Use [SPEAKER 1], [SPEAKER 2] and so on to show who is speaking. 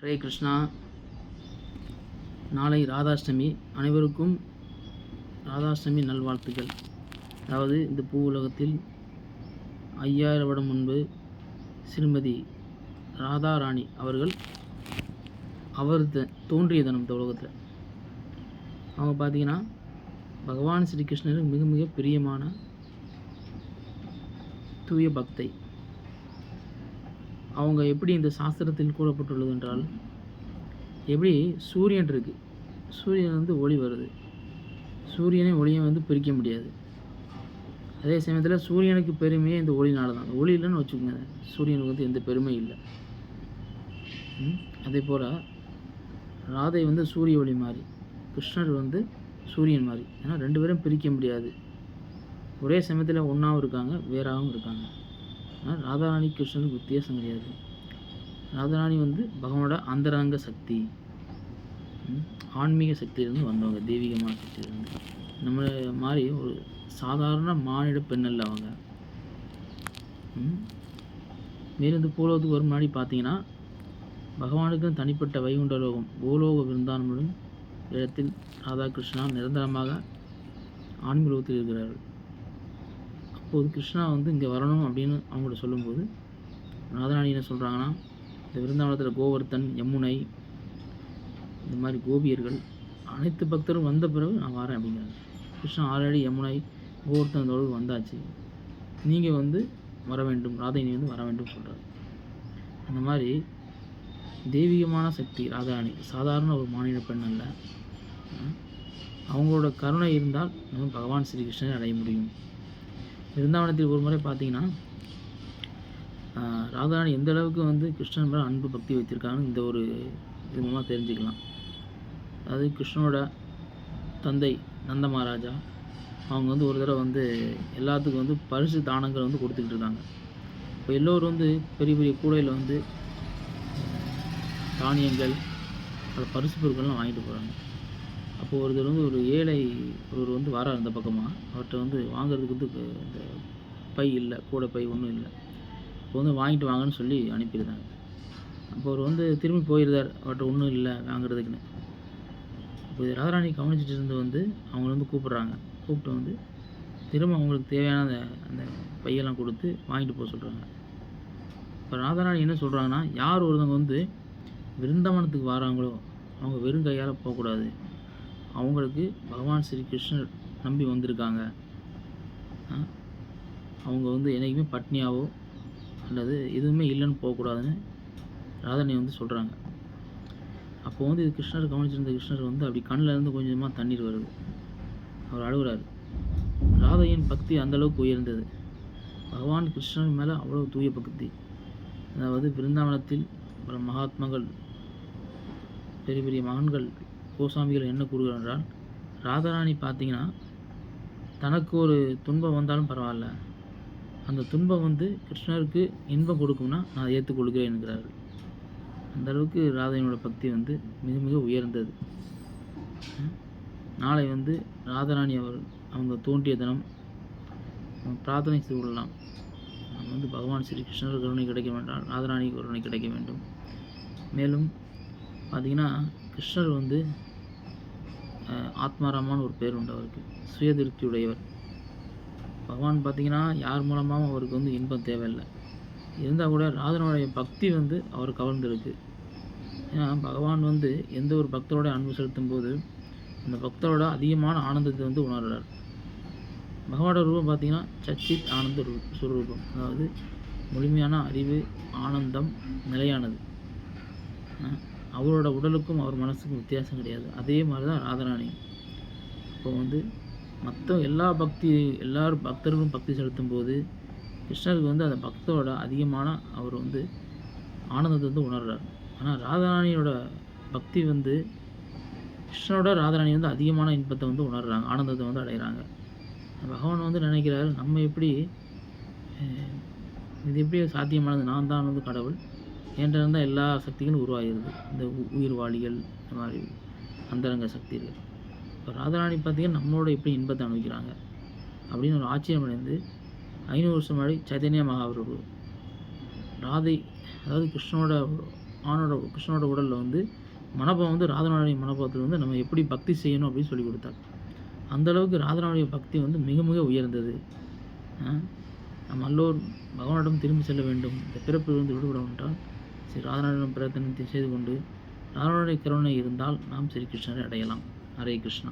[SPEAKER 1] ஹரே கிருஷ்ணா. நாளை ராதாஷ்டமி. அனைவருக்கும் ராதாஷ்டமி நல்வாழ்த்துக்கள். அதாவது இந்த பூ உலகத்தில் ஐயாயிரம் வருடம் முன்பு ஸ்ரீமதி ராதாராணி அவர்கள் அவர் த- தோன்றிய தினம் இந்த உலகத்தில். அவங்க பார்த்தீங்கன்னா பகவான் ஸ்ரீகிருஷ்ணருக்கு மிக மிக பிரியமான தூய பக்தை. அவங்க எப்படி இந்த சாஸ்திரத்தில் கூறப்பட்டுள்ளது என்றால் எப்படி சூரியன் இருக்குது சூரியன் வந்து ஒளி வருது. சூரியனை ஒளியை வந்து பிரிக்க முடியாது. அதே சமயத்தில் சூரியனுக்கு பெருமையே இந்த ஒளினால தான். ஒளி இல்லைன்னு வச்சுக்கோங்க. சூரியனுக்கு வந்து எந்த பெருமையும் இல்லை. அதே போல் ராதை வந்து சூரிய ஒளி மாதிரி கிருஷ்ணர் வந்து சூரியன் மாதிரி ஏன்னா ரெண்டு பேரும் பிரிக்க முடியாது. ஒரே சமயத்தில் ஒன்றாவும் இருக்காங்க வேறாகவும் இருக்காங்க. ஆனால் ராதாராணி கிருஷ்ணனுக்கு வித்தியாசம் கிடையாது. ராதாராணி வந்து பகவானோட அந்தரங்க சக்தி. ஆன்மீக சக்தியிலிருந்து வந்தவங்க தெய்வீகமான சக்தியிலிருந்து. நம்ம மாதிரி ஒரு சாதாரண மானிட பெண் அல்ல அவங்க. மேலிருந்து மேலும் இந்த பூலோகத்துக்கு வரும் முன்னாடி பார்த்தீங்கன்னா பகவானுக்கு தனிப்பட்ட வைகுண்ட லோகம் பூலோக விருந்தானமுடன் இடத்தில் ராதாகிருஷ்ணா நிரந்தரமாக ஆன்மீக லோகத்தில் இருக்கிறார்கள். அப்போது கிருஷ்ணா வந்து இங்கே வரணும் அப்படின்னு அவங்கள்ட்ட சொல்லும்போது ராதாராணி என்ன சொல்கிறாங்கன்னா இந்த விருந்தாவனத்தில் கோவர்த்தன் யமுனை இந்த மாதிரி கோபியர்கள் அனைத்து பக்தரும் வந்த பிறகு நான் வரேன் அப்படிங்கிறாங்க. கிருஷ்ணா ஆல்ரெடி யமுனை கோவர்த்தனோடு வந்தாச்சு. நீங்கள் வந்து வர வேண்டும் ராதைனி வந்து வர வேண்டும் சொல்கிறார் அந்த மாதிரி தெய்வீகமான சக்தி ராதாராணி சாதாரண ஒரு மாநில பெண் அல்ல. அவங்களோட கருணை இருந்தால் நம்ம பகவான் ஸ்ரீகிருஷ்ணனை அடைய முடியும். விருந்தாவனத்தில் ஒரு முறை பார்த்தீங்கன்னா ராதாராணி எந்த அளவுக்கு வந்து கிருஷ்ணன் மேலே அன்பு பக்தி வச்சுருக்காங்கன்னு இந்த ஒரு இது மூலமாக தெரிஞ்சுக்கலாம். அதாவது கிருஷ்ணனோட தந்தை நந்த மகாராஜா அவங்க வந்து ஒரு தடவை வந்து எல்லாத்துக்கும் வந்து பரிசு தானங்கள் வந்து கொடுத்துக்கிட்டு இருக்காங்க இப்போ எல்லோரும் வந்து பெரிய பெரிய கூடையில் வந்து தானியங்கள் பல பரிசு பொருட்கள்லாம் வாங்கிட்டு போகிறாங்க அப்போது ஒருத்தர் வந்து ஒரு ஏழை ஒருவர் வந்து வரார் அந்த பக்கமாக அவர்கிட்ட வந்து வாங்குறதுக்கு வந்து இந்த பை இல்லை கூடை பை ஒன்றும் இல்லை. இப்போ வந்து வாங்கிட்டு வாங்கன்னு சொல்லி அனுப்பியிருந்தாங்க. அப்போ அவர் வந்து திரும்பி போயிருந்தார். அவர்கிட்ட ஒன்றும் இல்லை வாங்குறதுக்குன்னு. இப்போ இது ராதாராணி கவனிச்சிட்டு இருந்து வந்து அவங்க வந்து கூப்பிட்றாங்க. கூப்பிட்டு வந்து திரும்ப அவங்களுக்கு தேவையான அந்த அந்த பையெல்லாம் கொடுத்து வாங்கிட்டு போக சொல்கிறாங்க இப்போ ராதாராணி என்ன சொல்கிறாங்கன்னா யார் ஒருத்தவங்க வந்து விருந்தவனத்துக்கு வராங்களோ அவங்க வெறும் கையால் போகக்கூடாது. அவங்களுக்கு பகவான் ஸ்ரீ கிருஷ்ணர் நம்பி வந்திருக்காங்க. அவங்க வந்து என்றைக்குமே பட்னியாவோ அல்லது எதுவுமே இல்லைன்னு போகக்கூடாதுன்னு ராதனை வந்து சொல்கிறாங்க அப்போ வந்து இது கிருஷ்ணர் கவனிச்சிருந்த கிருஷ்ணர் வந்து அப்படி கண்ணில் இருந்து கொஞ்சமாக தண்ணீர் வருது. அவர் அழுகுறாரு. ராதையின் பக்தி அந்தளவுக்கு உயர்ந்தது. பகவான் கிருஷ்ணர் மேலே அவ்வளோ தூய பக்தி. அதாவது பிருந்தாவனத்தில் பல மகாத்மாக்கள் பெரிய பெரிய மகன்கள் கோசாமிகள் என்ன கூறுகிறார் என்றால் ராதாராணி பார்த்தீங்கன்னா தனக்கு ஒரு துன்பம் வந்தாலும் பரவாயில்ல. அந்த துன்பம் வந்து கிருஷ்ணருக்கு இன்பம் கொடுக்கும்னா நான் ஏற்றுக்கொள்கிறேன் என்கிறார்கள் அந்த அளவுக்கு பக்தி வந்து மிக மிக உயர்ந்தது. நாளை வந்து ராதாராணி அவர் அவங்க தோன்றிய தினம் பிரார்த்தனை செய்து கொள்ளலாம். நம்ம வந்து பகவான் ஸ்ரீ கிருஷ்ணர் கருணை கிடைக்க வேண்டாம் ராதாராணி கருணை கிடைக்க வேண்டும். மேலும் பார்த்திங்கன்னா கிருஷ்ணர் வந்து ஆத்மாராமான்னு ஒரு பேர் உண்டு அவருக்கு. சுயதிருப்தியுடையவர். பகவான் பார்த்தீங்கன்னா யார் மூலமாகவும் அவருக்கு வந்து இன்பம் தேவையில்லை. இருந்தால் கூட ராதனுடைய பக்தி வந்து அவர் கவர்ந்திருக்கு. ஏன்னா பகவான் வந்து எந்த ஒரு பக்தரோட அன்பு செலுத்தும் போது அந்த பக்தரோட அதிகமான ஆனந்தத்தை வந்து உணர்றார். பகவானோட ரூபம் பார்த்தீங்கன்னா சச்சித் ஆனந்த ரூ சுரூபம். அதாவது முழுமையான அறிவு ஆனந்தம் நிலையானது. அவரோட உடலுக்கும் அவர் மனசுக்கும் வித்தியாசம் கிடையாது. அதே மாதிரி தான் ராதராணி இப்போ வந்து மற்ற எல்லா பக்தி எல்லாரும் பக்தர்களும் பக்தி செலுத்தும் போது கிருஷ்ணருக்கு வந்து அந்த பக்தரோட அதிகமான அவர் வந்து ஆனந்தத்தை வந்து உணர்றார். ஆனால் ராதாராணியோட பக்தி வந்து கிருஷ்ணனோட ராதாராணி வந்து அதிகமான இன்பத்தை வந்து உணர்றாங்க ஆனந்தத்தை வந்து அடைகிறாங்க பகவான் வந்து நினைக்கிறாரு நம்ம எப்படி இது எப்படி சாத்தியமானது? நான் தான் வந்து கடவுள். என்கிட்ட இருந்தால் எல்லா சக்திகளும் உருவாகிடுது இந்த உயிர் வாளிகள் இந்த மாதிரி அந்தரங்க சக்திகள். இப்போ ராதாராணி பார்த்தீங்கன்னா நம்மளோட எப்படி இன்பத்தை அனுபவிக்கிறாங்க? அப்படின்னு ஒரு ஆச்சரியம் அடைந்து ஐநூறு வருஷம் முன்னாடி சைதன்ய மகாபிரபு ராதை அதாவது கிருஷ்ணனோட ஆணோட கிருஷ்ணனோட உடலில் வந்து மனப்பாவம் வந்து ராதனாவுடைய மனப்பாவத்தில் வந்து நம்ம எப்படி பக்தி செய்யணும் அப்படின்னு சொல்லி கொடுத்தார். அந்தளவுக்கு ராதனாவுடைய பக்தி வந்து மிக மிக உயர்ந்தது. நம்ம எல்லோரும் பகவானிடம் திரும்பி செல்ல வேண்டும். இந்த பிறப்பிலிருந்து விடுபட என்றால் ஸ்ரீ ராதனுடன் பிரார்த்தனை செய்து கொண்டு ராதனுடைய கருணை இருந்தால் நாம் ஸ்ரீகிருஷ்ணரை அடையலாம். ஹரே கிருஷ்ணா.